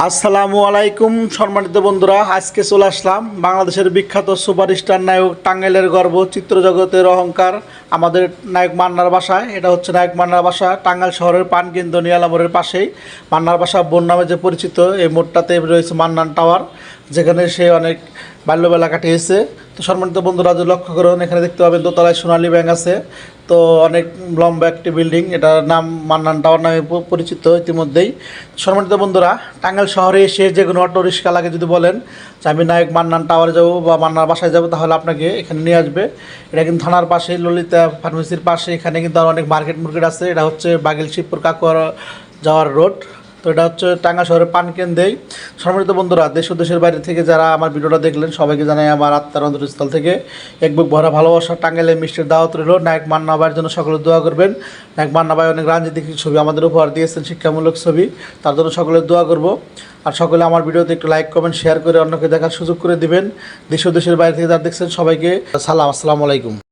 আসসালামু আলাইকুম, সম্মানিত বন্ধুরা, আজকে চলে আসলাম বাংলাদেশের বিখ্যাত সুপারস্টার নায়ক টাঙ্গাইলের গর্ব, চিত্রজগতের অহংকার, আমাদের নায়ক মান্নার বাসায় এটা হচ্ছে নায়ক মান্নার বাসা, টাঙ্গাইল শহরের পানকেন্দ্র নিয়ালামোড়ের পাশেই। মান্নার বাসা বোন নামে যে পরিচিত, এই মোড়টাতে রয়েছে মান্নান টাওয়ার, যেখানে সে অনেক বাল্যবেলা কাটিয়েছে। তো সম্মানিত বন্ধুরা যদি লক্ষ্য করুন, এখানে দেখতে পাবেন দোতলায় সোনালী ব্যাংক আছে। তো অনেক লম্বা একটি বিল্ডিং, এটার নাম মান্নান টাওয়ার নামে পরিচিত ইতিমধ্যেই। সম্মানিত বন্ধুরা, টাঙ্গাইল শহরে এসে যে কোনো অটো রিক্সা লাগে যদি বলেন যে আমি নায়ক মান্নান টাওয়ারে যাব বা মান্নার বাসায় যাব, তাহলে আপনাকে এখানে নিয়ে আসবে। এটা কিন্তু থানার পাশে, ললিতা ফার্মেসির পাশে, এখানে কিন্তু অনেক মার্কেট মার্কেট আছে। এটা হচ্ছে বাগিল শিবপুর কাকুয়ার যাওয়ার রোড। তো এটা হচ্ছে টাঙ্গা শহরের পান পানকেন্দ্রেই সম্মানিত বন্ধুরা, দেশ ও দেশের বাইরে থেকে যারা আমার ভিডিওটা দেখলেন, সবাইকে জানাই আমার আত্মার অন্তরস্থল থেকে। এক বুক ভরা ভালোবাসা টাঙ্গাইলে মিষ্টির দাওয়াত রইল। নায়ক মান্না ভাইয়ের জন্য সকলে দোয়া করবেন। নায়ক মান্না ভাই অনেক রাজনীতিক ছবি আমাদের উপহার দিয়েছেন, শিক্ষামূলক ছবি। তার জন্য সকলে দোয়া করব। আর সকলে আমার ভিডিওতে একটু লাইক কমেন্ট শেয়ার করে অন্যকে দেখার সুযোগ করে দিবেন। দেশ ও দেশের বাইরে থেকে যারা দেখছেন, সবাইকে সালাম। আসসালামু আলাইকুম।